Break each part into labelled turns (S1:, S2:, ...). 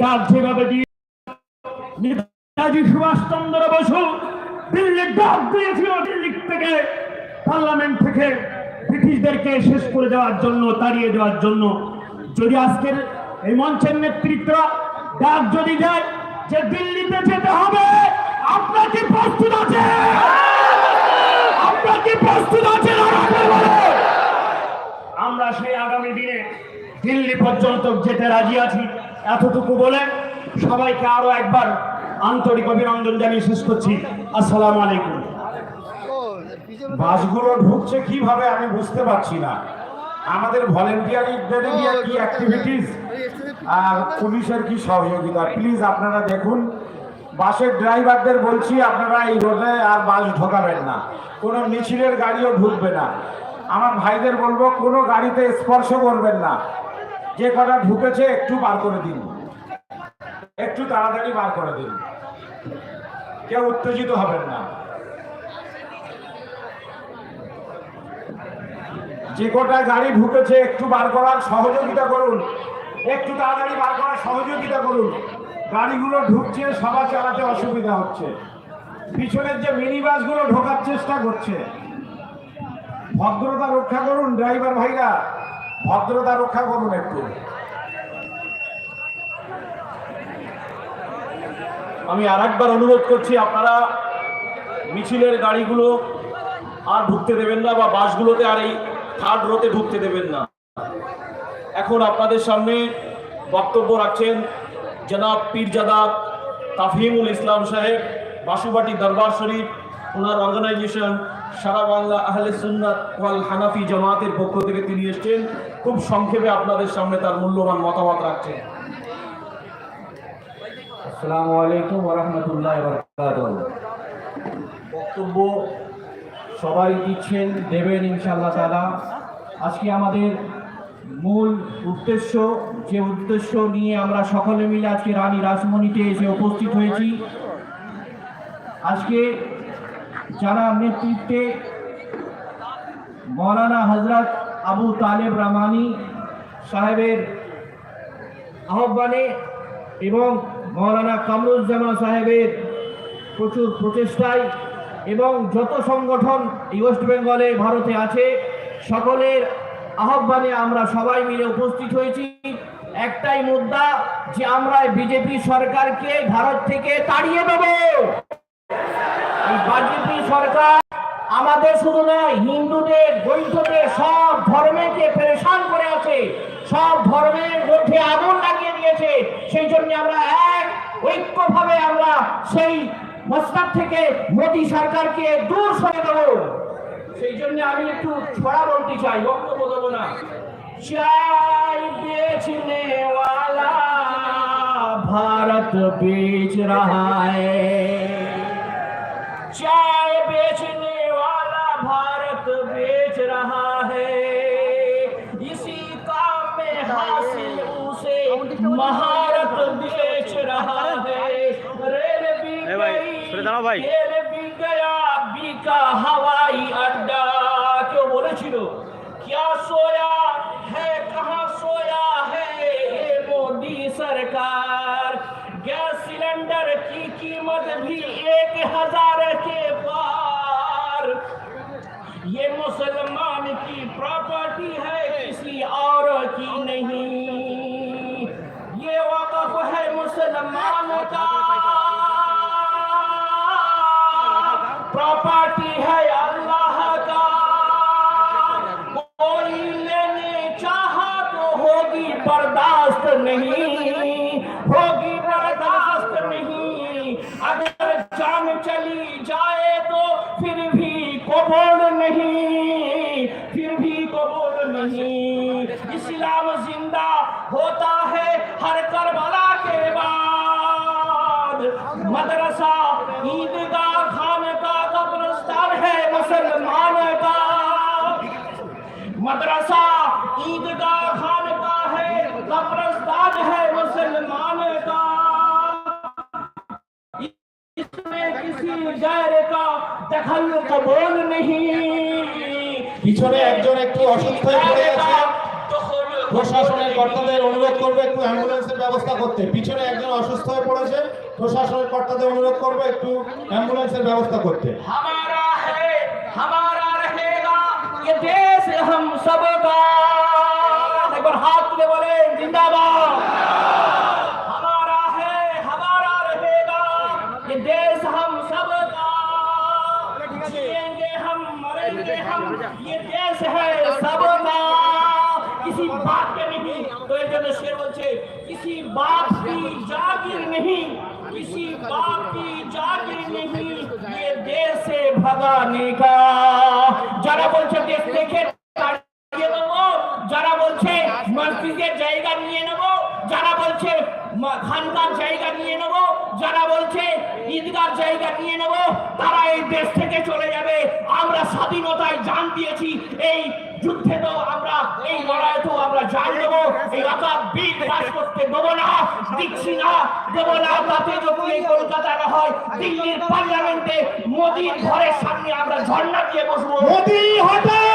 S1: ডাক যেভাবে নেতাজি সুভাষচন্দ্র বসু দিল্লির ডাক দিয়েছিল দিল্লি থেকে। পার্লামেন্ট থেকে ব্রিটিশদেরকে শেষ করে দেওয়ার জন্য, তাড়িয়ে দেওয়ার জন্য। যদি আজকের এই মঞ্চের নেতৃত্ব ডাক যদি দেয় যে দিল্লিতে যেতে হবে, আপনার কি প্রস্তুত আছে? আপনার কি প্রস্তুত বলে আমরা সেই আগামী দিনে দিল্লি পর্যন্ত যেতে রাজি আছি। এতটুকু বলে সবাইকে আরও একবার আন্তরিক অভিনন্দন জানিয়ে শেষ করছি। আসসালামু আলাইকুম।
S2: বাসগুলো ঢুকছে কীভাবে আমি বুঝতে পারছি না। আমাদের ভলেন্টিয়ারদের কি অ্যাক্টিভিটিস আর পুলিশের কি সহযোগিতা? প্লিজ আপনারা দেখুন। বাসের ড্রাইভারদের বলছি, আপনারা এই রোডে আর বাস ঢোকাবেন না। কোনো মিছিলের গাড়িও ঢুকবে না। আমার ভাইদের বলব, কোনো গাড়িতে স্পর্শ করবেন না। যে কটা ঢুকেছে একটু বার করে দিন। একটু তাড়াতাড়ি বার করে দিন। কেউ উত্তেজিত হবেন না। যে কটা গাড়ি ঢুকেছে একটু বার করার সহযোগিতা করুন। একটু তাড়াতাড়ি বার করার সহযোগিতা করুন। গাড়িগুলো ঢুকছে, সবার চালাতে অসুবিধা হচ্ছে। পিছনের যে মিনি বাসগুলো ঢোকার চেষ্টা করছে। ভদ্রতা রক্ষা করুন, ড্রাইভার ভাইরা। ভদ্রতা রক্ষা করুন একটু।
S1: আমি আর একবার অনুরোধ করছি, আপনারা মিছিলের গাড়িগুলো আর ঢুকতে দেবেন না বা বাসগুলোতে আর এই থার্ড রোতে ঢুকতে দেবেন না। এখন আপনাদের সামনে বক্তব্য রাখছেন জনাব পীরজাদা তাফহিমুল ইসলাম সাহেব, বাসুবাটি দরবার শরীফ ওনার অর্গানাইজেশন সারা বাংলা আহলে সুন্নাত ওয়াল হানাফি জামাতের পক্ষ থেকে তিনি এসছেন। খুব সংক্ষেপে আপনাদের সামনে তার মূল্যবান মতামত রাখছেন।
S3: আসসালামু আলাইকুম ওরহমতুল্লাহ বক্তব্য সবাই দিচ্ছেন, দেবেন ইনশাআল্লাহ তালা আজকে আমাদের মূল উদ্দেশ্য, যে উদ্দেশ্য নিয়ে আমরা সকলে মিলে আজকে রানী রাসমণিতে এসে উপস্থিত হয়েছি, আজকে যারা নেতৃত্বে মৌলানা হজরত আবু তালেব রামানি সাহেবের আহ্বানে এবং মৌলানা কামরুজ্জামা সাহেবের প্রচুর প্রচেষ্টায় এবং যত সংগঠন ওয়েস্ট বেঙ্গলে ভারতে আছে, সকলের আহ্বানে আমরা সবাই মিলে উপস্থিত হয়েছি। একটাই মুদ্রা যে আমরা বিজেপি সরকারকে ভারত থেকে তাড়িয়ে দেব। বিজেপি সরকার আমাদের শুধু নয়, হিন্দুদের, বৌদ্ধদের সব ধর্মেকে পরেশান করে আছে, সব ধর্মের মধ্যে আগুন লাগিয়ে দিয়েছে। সেই জন্য আমরা এক ঐক্যভাবে আমরা সেই মস্তাব থেকে মোদী সরকারকে দূর সরে দেব। সেই জন্য আমি একটু ছড়া বলতে চাই, বক্তব্য দেবো না। চাই বেচনে ভারত বেচ রাহা হ্যাঁ چائے بیچنے والا بھارت بیچ رہا ہے اسی کام میں حاصل اسے مہارت بیچ رہا ہے ریل بھی گئی ریل بھی گیا بیکا ہوائی اڈا کیوں بولے چھلو کیا سویا ہے کہاں سویا ہے اے مودی سرکار سلنڈر کی قیمت بھی ایک ہزار کے بار یہ مسلمان کی پراپرٹی ہے، کسی اور کی نہیں۔ یہ وقف ہے مسلمان کا मदरसा ईदगाह खानका है कब्रस्तान है मुसलमान का इसमें किसी गैर का दखल कबूल नहीं
S2: পিছনে একজন একটু অসুস্থ হয়ে পড়ে
S3: गैर
S2: গেছে
S3: का दखल
S4: প্রশাসনের কর্তাদের অনুরোধ করবে একটু অ্যাম্বুলেন্সের ব্যবস্থা করতে পিছনে একজন অসুস্থ হয়ে পড়েছে প্রশাসনের কর্তাদের অনুরোধ করবে একটু অ্যাম্বুলেন্সের ব্যবস্থা করতে
S3: हमारा है हमारा रहेगा ये देश سے ہم سب کا۔ ایک بار ہاتھ میں بولے، زندہ باد۔ ہمارا ہے، ہمارا رہے گا۔ یہ دیش ہم سب کا۔ جیئیں گے ہم، مریں گے ہم۔ یہ دیش ہے سب کا۔ کسی بات کے نہیں۔ تو ایک جنہ شیر بولچے کسی بات کی جاگر نہیں۔ کسی بات کی جاگر نہیں۔ یہ دیش سے بھگانے کا۔ যারা বলছে দেশ থেকে খানকার জায়গা নিয়ে নেব। যারা বলছে ঈদগার জায়গা নিয়ে নেব তারা এই দেশ থেকে চলে যাবে। আমরা স্বাধীনতায় জান দিয়েছি। এই যুদ্ধে তো আমরা এই লড়াইতেও আমরা জান দেবো। এই আকাশ বীর কাজ করতে দেবো না দিচ্ছি না দেবো না। তাতে যদি এই কলকাতা না হয় দিল্লির পার্লামেন্টে মোদির ঘরের সামনে আমরা ঝর্ণা দিয়ে বসবো।
S4: মোদি হটাও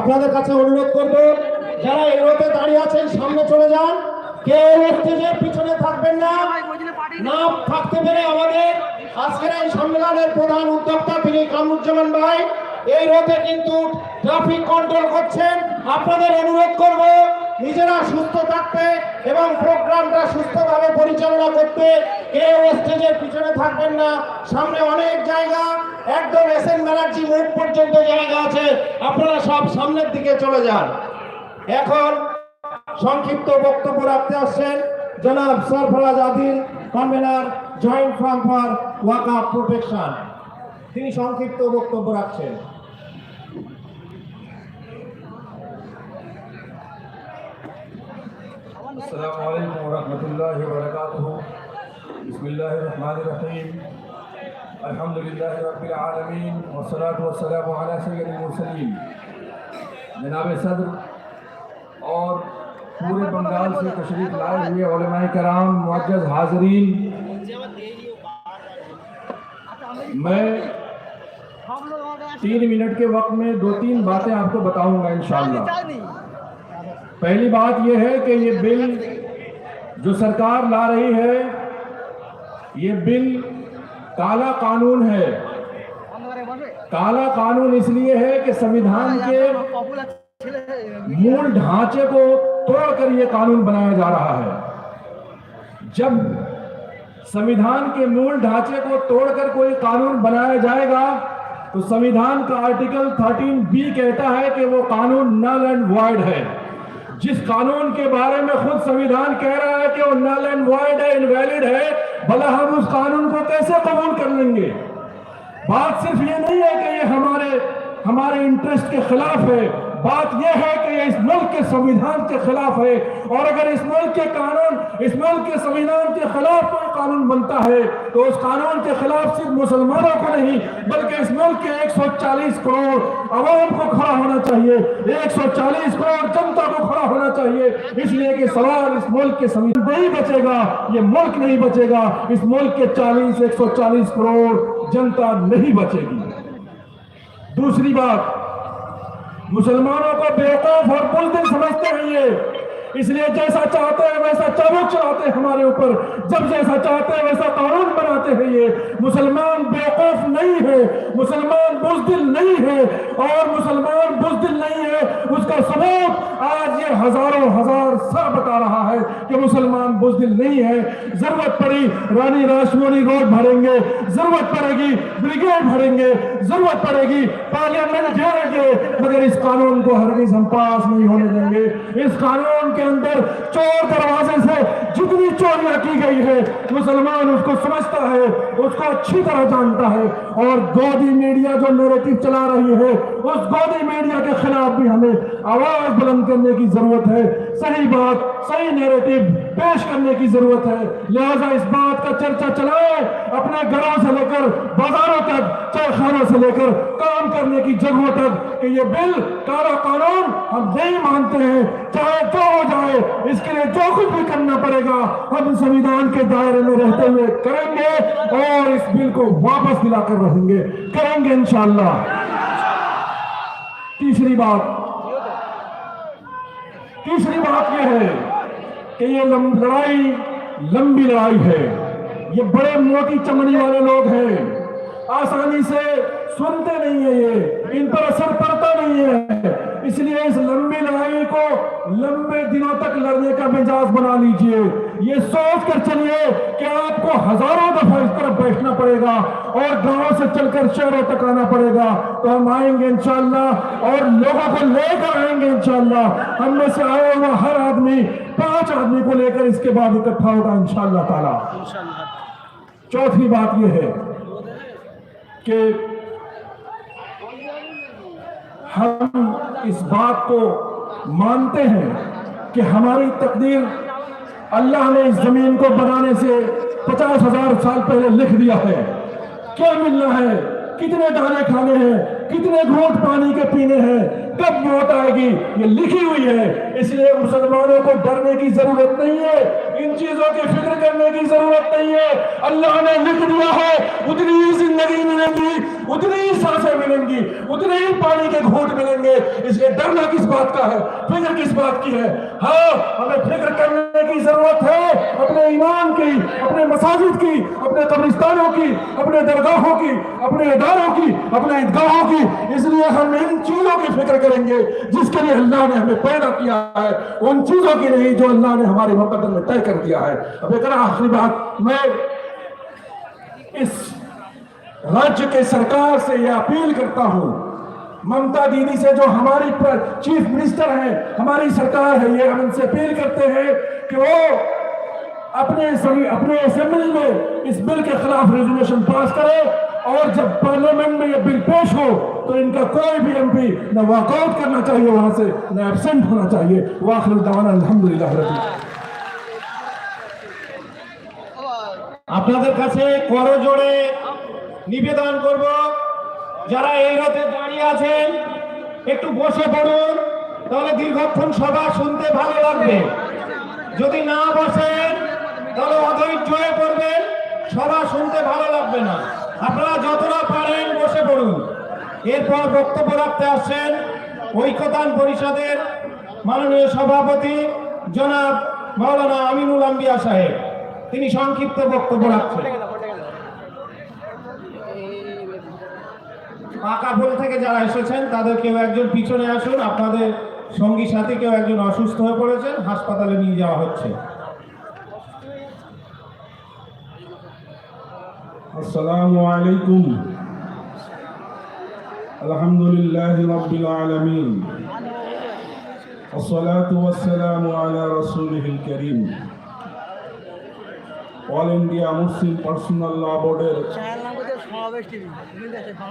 S4: আপনাদের কাছে অনুরোধ করব, যারা এই দাঁড়িয়ে আছেন, সামনে চলে যান। কেউ স্টেজের পিছনে থাকবেন না। না থাকতে পেরে আমাদের আজকের এই সম্মেলনের প্রধান উদ্যোক্তা তিনি কামরুজ্জামান ভাই। এই রোডে কিন্তু ট্রাফিক কন্ট্রোল করছেন। আপনাদের অনুরোধ করব, নিজেরা সুস্থ থাকতে এবং প্রোগ্রামটা সুস্থভাবে পরিচালনা করতে। কেউ স্টেজের পিছনে থাকবেন না। সামনে অনেক জায়গা। একদম এস এন ব্যানার্জি মুখ পর্যন্ত জায়গা আছে আপনারা সব সামনের দিকে চলে যান এখন সংক্ষিপ্ত বক্তব্য রাখতে আসছেন জনাব Sarfaraz Adil convener joint front for Waqf protection তিনি সংক্ষিপ্ত বক্তব্য রাখছেন
S5: السلام عليكم ورحمة الله وبركاته بسم الله الرحمن الرحيم الحمد للہ رب العالمين والصلاة والسلام على سيد المرسلين جناب صدر، اور پورے بنگال سے تشریف لائے ہوئے علماء کرام معجز حاضرین۔ میں تین منٹ کے وقت میں دو تین باتیں آپ کو بتاؤں گا انشاءاللہ۔ پہلی بات یہ ہے کہ یہ بل جو سرکار لا رہی ہے، یہ بل کالا قانون ہے۔ کالا قانون اس لیے ہے کہ سمیدھان کے مول ڈھانچے کو توڑ کر یہ قانون بنایا جا رہا ہے۔ جب سمیدھان کے مول ڈھانچے کو توڑ کر کوئی قانون بنایا جائے گا، تو سمیدھان کا آرٹیکل 13 بی کہتا ہے کہ وہ قانون نل اینڈ وائڈ ہے۔ جس قانون کے بارے میں خود سمیدان کہہ رہا ہے کہ وہ نل اینڈ وائڈ ہے، انویلڈ ہے، بھلا ہم اس قانون کو کیسے قبول کر لیں گے؟ بات صرف یہ نہیں ہے کہ یہ ہمارے ہمارے انٹرسٹ کے خلاف ہے، بات یہ ہے کہ یہ اس ملک کے سمیدان کے خلاف ہے۔ اور اگر اس ملک کے قانون، اس ملک کے سنویدھان کے خلاف کوئی قانون بنتا ہے، تو اس قانون کے خلاف صرف مسلمانوں کو نہیں، بلکہ اس ملک کے ایک سو چالیس کروڑ عوام کو کھڑا ہونا چاہیے۔ ایک سو چالیس کروڑ جب چاہیے۔ اس لیے کہ سوال اس ملک کے سمیت نہیں بچے گا، یہ ملک نہیں بچے گا۔ اس ملک کے چالیس، ایک سو چالیس کروڑ جنتا نہیں بچے گی۔ دوسری بات، مسلمانوں کو بیوقوف اور بلدن سمجھتے ہیں یہ۔ اس لیے جیسا چاہتے ہیں ویسا چابک چلاتے ہیں ہمارے اوپر۔ جب جیسا چاہتے ہیں ویسا قانون بناتے ہیں یہ۔ مسلمان بیوقوف نہیں ہے، مسلمان بزدل نہیں ہے۔ اور مسلمان بزدل نہیں ہے، اس کا ثبوت آج یہ ہزاروں ہزار سر بتا رہا ہے کہ مسلمان بزدل نہیں ہے۔ ضرورت پڑی، رانی راشمونی روڈ بھریں گے۔ ضرورت پڑے گی، بریگیڈ بھریں گے۔ ضرورت پڑے گی، پارلیمنٹ گھیریں گے۔ مگر اس قانون کو ہرگز ہم پاس نہیں ہونے دیں گے۔ اس قانون کے کے اندر چور دروازے سے جتنی چوریاں کی گئی ہے مسلمان اس کو سمجھتا ہے، اس کو اچھی طرح جانتا ہے۔ اور گودی میڈیا جو نیریٹو چلا رہی ہے، اس گودی میڈیا کے خلاف بھی ہمیں آواز بلند کرنے کی ضرورت ہے۔ صحیح بات صحیح نیریٹیو پیش کرنے کی ضرورت ہے۔ لہٰذا اس بات کا چرچا چلائے، اپنے گھروں سے لے کر بازاروں تک چائے خانوں سے لے کر کام کرنے کی جگہوں تک کہ یہ بل کارا قانون ہم نہیں مانتے ہیں۔ چاہے جو ہو جائے، اس کے لیے جو کچھ بھی کرنا پڑے گا، ہم سمیدان کے دائرے میں رہتے ہوئے کریں گے اور اس بل کو واپس دلا کر رہیں گے۔ کریں گے انشاءاللہ۔ تیسری بات تیسری بات یہ ہے کہ یہ لڑائی لمبی لڑائی ہے۔ یہ بڑے موٹی چمڑی والے لوگ ہیں۔ آسانی سے سنتے نہیں ہیں یہ ان پر اثر پڑتا نہیں ہے اس لیے اس لمبی لڑائی کو لمبے دنوں تک لڑنے کا مجاز بنا لیجیے یہ سوچ کر چلیے کہ آپ کو ہزاروں دفعہ اس طرف بیٹھنا پڑے گا اور گاؤں سے چل کر شہروں تک آنا پڑے گا تو ہم آئیں گے انشاءاللہ اور لوگوں کو لے کر آئیں گے انشاءاللہ ہم میں سے آئے ہوا ہر آدمی پانچ آدمی کو لے کر اس کے بعد اکٹھا ہوگا انشاءاللہ تعالی چوتھی بات یہ ہے کہ ہم اس بات کو مانتے ہیں کہ ہماری تقدیر اللہ نے اس زمین کو بنانے سے پچاس ہزار سال پہلے لکھ دیا ہے۔ کیا ملنا ہے؟ کتنے دانے کھانے ہیں؟ کتنے گھوٹ پانی کے پینے ہیں؟ کب موت آئے گی؟ یہ لکھی ہوئی ہے۔ اس لیے مسلمانوں کو ڈرنے کی ضرورت نہیں ہے۔ ان چیزوں کی فکر کرنے کی ضرورت نہیں ہے۔ اللہ نے لکھ دیا ہے، اتنی ہی زندگی ملیں گی، اتنی ہی سانسیں ملیں گی، اتنے ہی پانی کے گھوٹ ملیں گے۔ اس لیے ڈرنا کس بات کا ہے؟ فکر کس بات کی ہے؟ ہاں ہمیں فکر کرنے کی ضرورت ہے اپنے ایمان کی، اپنے مساجد کی، اپنے قبرستانوں کی، اپنے درگاہوں کی، اپنے اداروں کی، اپنے عیدگاہوں کی ہوگی اس لیے ہم ان چیزوں کی فکر کریں گے جس کے لیے اللہ نے ہمیں پیدا کیا ہے، ان چیزوں کی نہیں جو اللہ نے ہمارے مقدر میں طے کر دیا ہے۔ اب ایک آخری بات، میں اس راج کے سرکار سے یہ اپیل کرتا ہوں۔ ممتا دیدی سے جو ہماری پر چیف منسٹر ہیں، ہماری سرکار ہے، یہ ہم ان سے اپیل کرتے ہیں کہ وہ اپنے اپنے اسمبلی میں اس بل کے خلاف ریزولوشن پاس کرے۔ और जब पार्लियामेंट में ये बिल पेश हो तो इनका कोई भी एमपी न वॉकआउट करना चाहिए वहां से न एबसेंट होना चाहिए वाखिर दवाना अल्हम्दुलिल्लाह रब्बिल
S4: আপনাদের কাছে করজোড়ে নিবেদন করব যারা এই রথে দাঁড়িয়ে আছেন একটু বসে পড়ুন তাহলে দীর্ঘক্ষণ সভা শুনতে ভালো লাগবে যদি না বসেন তাহলে অধৈর্য হয়ে পড়বেন সভা শুনতে ভালো লাগবে না আপনারা যতটা পারেন বসে পড়ুন। এরপর বক্তব্য রাখতে আসছেন ঐক্যতান পরিষদের মাননীয় সভাপতি জনাব মাওলানা আমিনুল আম্বিয়া সাহেব। তিনি সংক্ষিপ্ত বক্তব্য রাখছেন। পাকা ফুল থেকে যারা এসেছেন, তাদের কেউ একজন পিছনে আসুন। আপনাদের সঙ্গী সাথে কেউ একজন অসুস্থ হয়ে পড়েছেন, হাসপাতালে নিয়ে যাওয়া হচ্ছে।
S5: السلام عليكم الحمد لله رب العالمين والصلاة والسلام على رسوله الكريم All India Muslim Personal Law বোর্ডের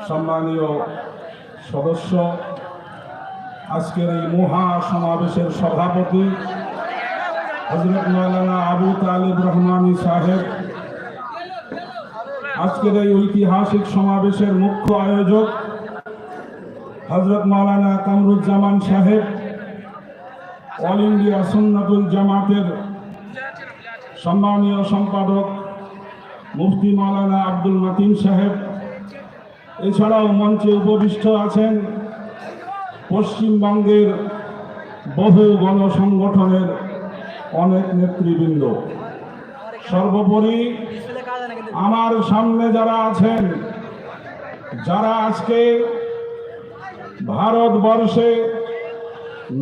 S5: সম্মানীয় সদস্য আজকের এই মহা সমাবেশের সভাপতি হজরত মৌলানা আবু তালিব রহমানী সাহেব আজকের এই ঐতিহাসিক সমাবেশের মুখ্য আয়োজক হজরত মাওলানা কামরুজ্জামান সাহেব, অল ইন্ডিয়া সুন্নাতুল জামাতের সম্মানীয় সম্পাদক মুফতি মাওলানা আব্দুল মাতিন সাহেব, এছাড়াও মঞ্চে উপবিষ্ট আছেন পশ্চিমবঙ্গের বহু গণসংগঠনের
S6: অনেক নেতৃবৃন্দ। সর্বোপরি আমার সামনে যারা আছেন, যারা আজকে ভারতবর্ষে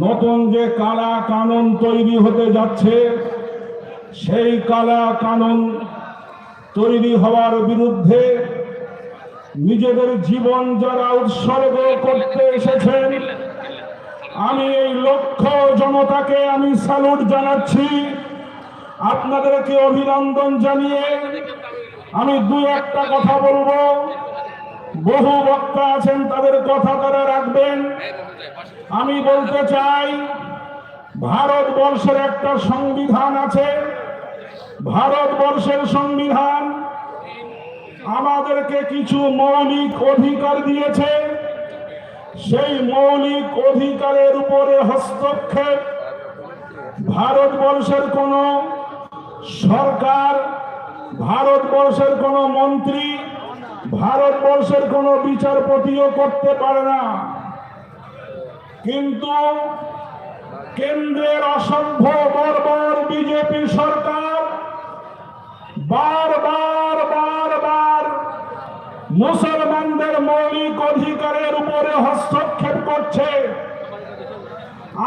S6: নতুন যে কালা কানুন তৈরি হতে যাচ্ছে, সেই কালা কানুন তৈরি হওয়ার বিরুদ্ধে নিজেদের জীবন যারা উৎসর্গ করতে এসেছেন, আমি এই লক্ষ জনতাকে আমি স্যালুট জানাচ্ছি। আপনাদেরকে অভিনন্দন জানিয়ে আমি দু একটা কথা বলব। বহু বক্তা আছেন, তাদের কথা তারা রাখবেন। আমি বলতে চাই, ভারতবর্ষের একটা সংবিধান আছে। ভারতবর্ষের সংবিধান আমাদেরকে কিছু মৌলিক অধিকার দিয়েছে। সেই মৌলিক অধিকারের উপরে হস্তক্ষেপ। ভারতবর্ষের কোন সরকার ভারতবর্ষের কোন মন্ত্রী ভারতবর্ষের কোন বিচারপতিও করতে পারে না। কিন্তু কেন্দ্রের অসভ্য বর্বর বিজেপি সরকার বারবার বারবার মুসলমানদের মৌলিক অধিকারের উপরে হস্তক্ষেপ করছে।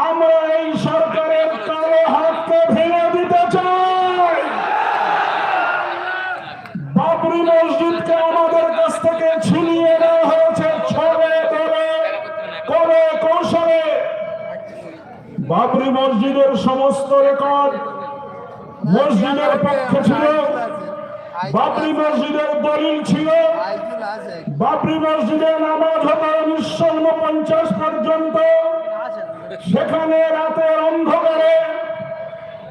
S6: আমরা এই সরকারের কালো হাতকে ভেঙে বাবরি মসজিদের সমস্ত রেকর্ড মসজিদের পক্ষে ছিল। বাবরি মসজিদের দলিল ছিল। বাবরি মসজিদে নামাজ হতো উনিশশো উনপঞ্চাশ পর্যন্ত সেখানে রাতের অন্ধকারে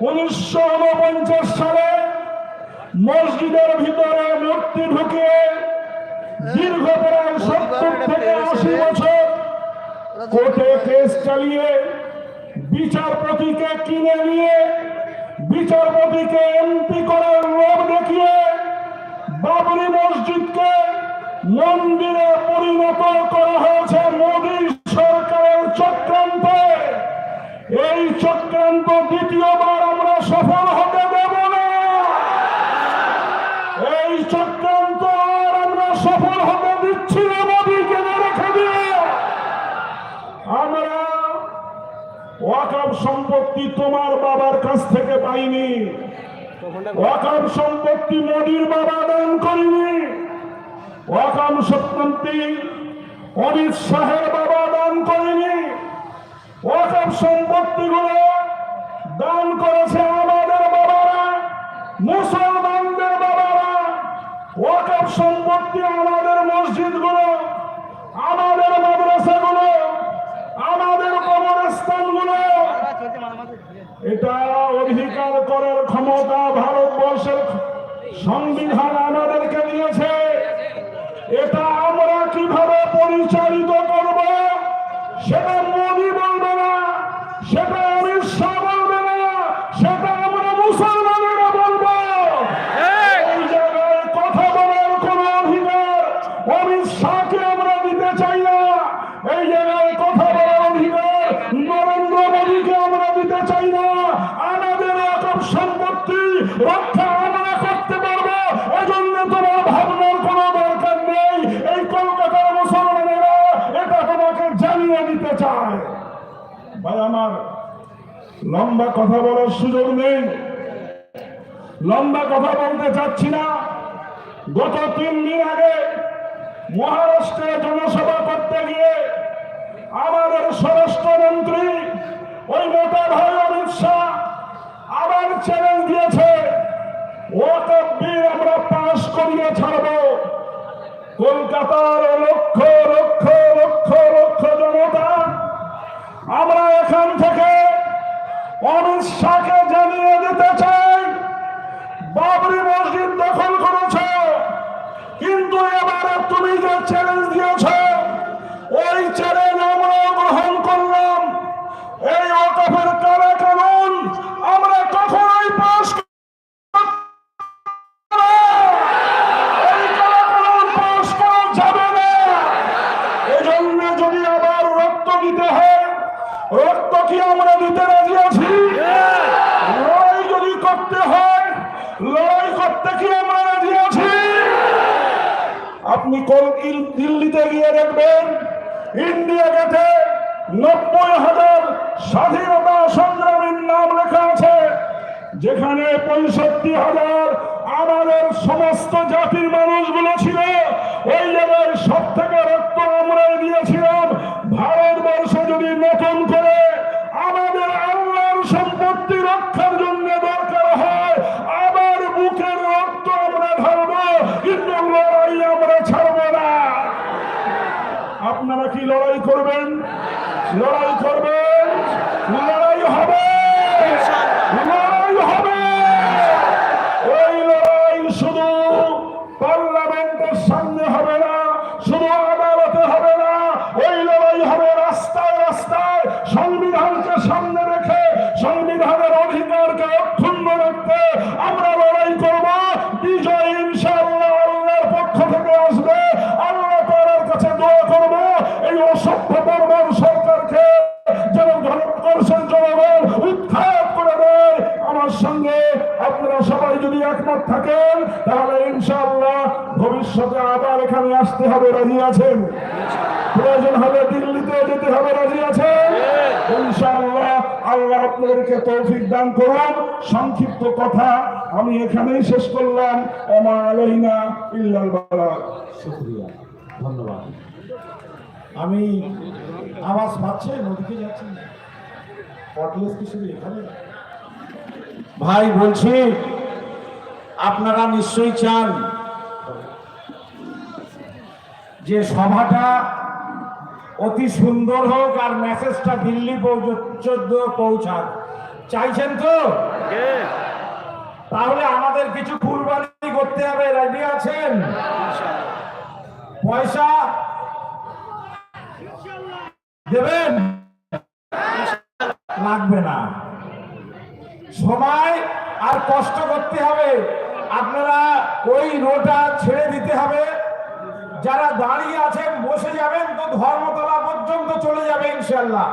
S6: উনিশশো উনপঞ্চাশ সালে মসজিদের ভিতরে মূর্তি ঢুকিয়ে দীর্ঘ প্রায় সত্তর থেকে আশি বছর কোর্টে কেস চালিয়ে বিচারপতিকে কিনে নিয়ে বিচারপতিকে এমপি করার লোভ দেখিয়ে বাবরি মসজিদকে মন্দিরে পরিণত করা হয়েছে মোদী সরকারের চক্রান্তে। এই চক্রান্ত দ্বিতীয়বার আমরা সফল হতে দেব না এই চক্রান্ত আর আমরা সফল হতে দিচ্ছি না মোদীকে রেখে দিয়ে আমরা ওয়াকাব সম্পত্তি তোমার বাবার কাছ থেকে পাইনি। ওয়াকাব সম্পত্তি মোদির বাবা দান করিনি। ওয়াকাব সম্পত্তি অমিত শাহের বাবা দান করেনি। অকাম সম্পত্তি সম্পত্তিগুলো দান করেছে আমাদের বাবারা, মুসলমানদের বাবারা। ওয়াকাব সম্পত্তি আমাদের মসজিদগুলো, আমাদের মাদ্রাসাগুলো, আমাদের কবরস্থানগুলো এটা অধিকার করার ক্ষমতা ভারতবর্ষের সংবিধান আমাদেরকে দিয়েছে। এটা আমরা কীভাবে পরিচালিত করব সেটা লম্বা কথা বলার সুযোগ নেই। লম্বা কথা বলতে চাচ্ছি না। গত তিন দিন আগে মহারাষ্ট্রে জনসভা করতে গিয়ে আমাদের স্বরাষ্ট্রমন্ত্রী ওই মোটা ভাই অমিত শাহ আবার চ্যালেঞ্জ দিয়েছে। ওয়াকফ বিল আমরা পাশ করিয়ে ছাড়ব। কলকাতার লক্ষ লক্ষ লক্ষ লক্ষ জনতা, আমরা এখান থেকে অমিত শাহকে জানিয়ে দিতে চাই, বাবরি মসজিদ দখল করেছ, কিন্তু এবারে তুমি যে চ্যালেঞ্জ দিয়েছ, ওই চ্যালেঞ্জ আমরা গ্রহণ করলাম। এই অকফের কারা কারণ আমরা কখনোই পাশ করবেন লড়াই করবেন। ভবিষ্যতে আবার এখানে আসতে হবে, রাজি আছেন? প্রয়োজন হবে দিল্লিতে যেতে হবে, রাজি আছেন? ইনশাআল্লাহ আল্লাহ আপনাদেরকে তৌফিক দান করুন। সংক্ষিপ্ত কথা আমি এখানেই শেষ করলাম। ওমা আলাইনা ইল্লাল বালাগ
S2: শুক্রিয়া, ধন্যবাদ। আমি আওয়াজ পাচ্ছেন ওদিকে যাচ্ছি পটলেস কি শুধু এখানে? ভাই, বলছি, আপনারা নিশ্চয়ই চান যে সভাটা অতি সুন্দর হোক আর মেসেজটা দিল্লি পর্যন্ত পৌঁছাক। চাইছেন তো? তাহলে আমাদের কিছু কুরবানি করতে হবে। রেডি আছেন? পয়সা দেবেন? লাগবে না। সময় আর কষ্ট করতে হবে। আপনারা ওই রোটা ছেড়ে দিতে হবে। যারা দাঁড়িয়ে আছেন বসে যাবেন, তো ধর্মতলা পর্যন্ত চলে যাবে ইনশাল্লাহ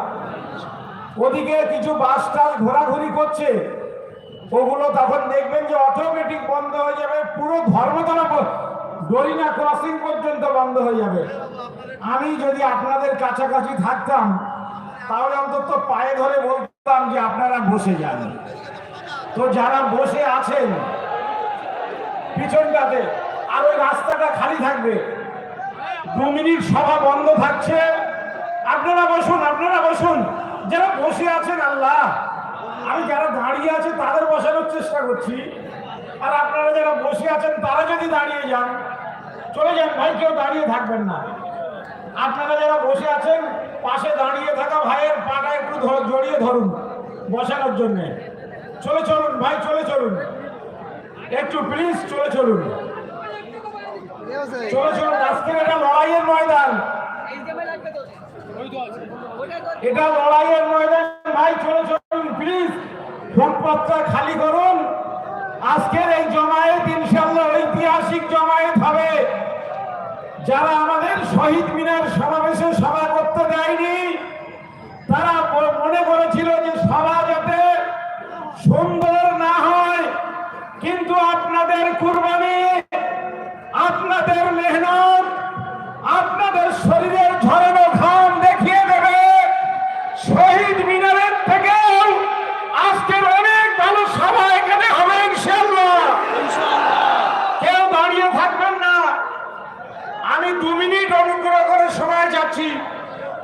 S2: ওদিকে কিছু বাস টাস ঘোরাঘুরি করছে। ওগুলো তখন দেখবেন যে অটোমেটিক বন্ধ হয়ে যাবে, পুরো ধর্মতলা ডরিনা ক্রসিং পর্যন্ত বন্ধ হয়ে যাবে। আমি যদি আপনাদের কাছাকাছি থাকতাম, তাহলে অন্তত পায়ে ধরে বলতাম যে আপনারা বসে যান। তো যারা বসে আছেন, পিছনটাতে, আর ওই রাস্তাটা খালি থাকবে। দু মিনিট সভা বন্ধ থাকছে। আপনারা বসুন আপনারা বসুন। যারা বসে আছেন, আল্লাহ, আমি যারা দাঁড়িয়ে আছে, তাদের বসানোর চেষ্টা করছি। আর আপনারা যারা বসে আছেন, তারা যদি দাঁড়িয়ে যান, চলে যান, ভাই, কেউ দাঁড়িয়ে থাকবেন না। আপনারা যারা বসে আছেন, পাশে দাঁড়িয়ে থাকা ভাইয়ের পাটা একটু জড়িয়ে ধরুন বসানোর জন্যে। চলে চলুন, ভাই, চলে চলুন। একটু প্লিজ চলে চলুন। চলে চলুন আজকের এটা লড়াইয়ের ময়দান। এটা লড়াইয়ের ময়দান। ভাই ছোট চলুন প্লিজ ফুটপাথটা খালি করুন। আজকের এই জমায়েত ইনশাল্লাহ ঐতিহাসিক জমায়েত হবে। যারা আমাদের শহীদ মিনার সমাবেশে সভা করতে দেয়নি তারা ব- মনে করেছিল যে সভা যাতে সুন্দর না হয় কিন্তু আপনাদের কুরবানি আপনাদের মেহনত আপনাদের শরীরের ঝরানো ঘাম দেখিয়ে দেবে শহীদ মিনারের থেকেও আজকের অনেক ভালো সভা এখানে হবে ইনশাল্লাহ কেউ দাঁড়িয়ে থাকবেন না আমি দু মিনিট অনুগ্রহ করে সময় যাচ্ছি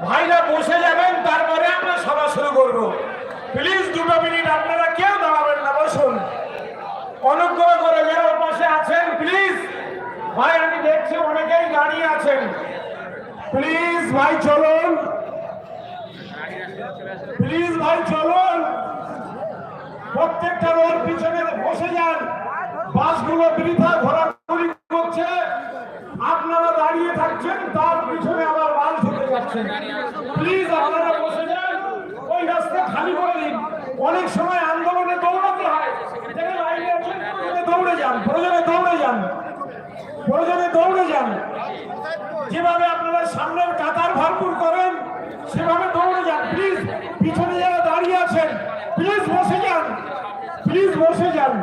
S2: ভাইরা বসে যাবেন তারপরে আমরা সভা শুরু করব প্লিজ দুটো মিনিট আপনারা কেউ দাঁড়াবেন না বসুন অনুগ্রহ করে যারা পাশে আছেন প্লিজ ভাই আমি দেখছি অনেকেই দাঁড়িয়ে আছেন। প্লিজ ভাই, চলুন। প্লিজ ভাই, চলুন। প্রত্যেকটা রোড পিছনে বসে যান। বাসগুলো বৃথা ঘোরাঘুরি করছে। আপনারা দাঁড়িয়ে থাকছেন, তার পিছনে আবার বাস ঢুকে যাচ্ছেন প্লিজ আপনারা বসে যান। ওই রাস্তা খালি করে দিন। অনেক সময় আন্দোলনে দৌড়াতে হয়। দৌড়ে যান, প্রয়োজনে দৌড়ে যান। প্রয়োজনে দৌড়ে যান। যেভাবে আপনারা সামনের কাতার ভরপুর করেন, সেভাবে দৌড়ে যান। প্লিজ, পিছনে যারা দাঁড়িয়ে আছেন, প্লিজ বসে যান। প্লিজ বসে যান।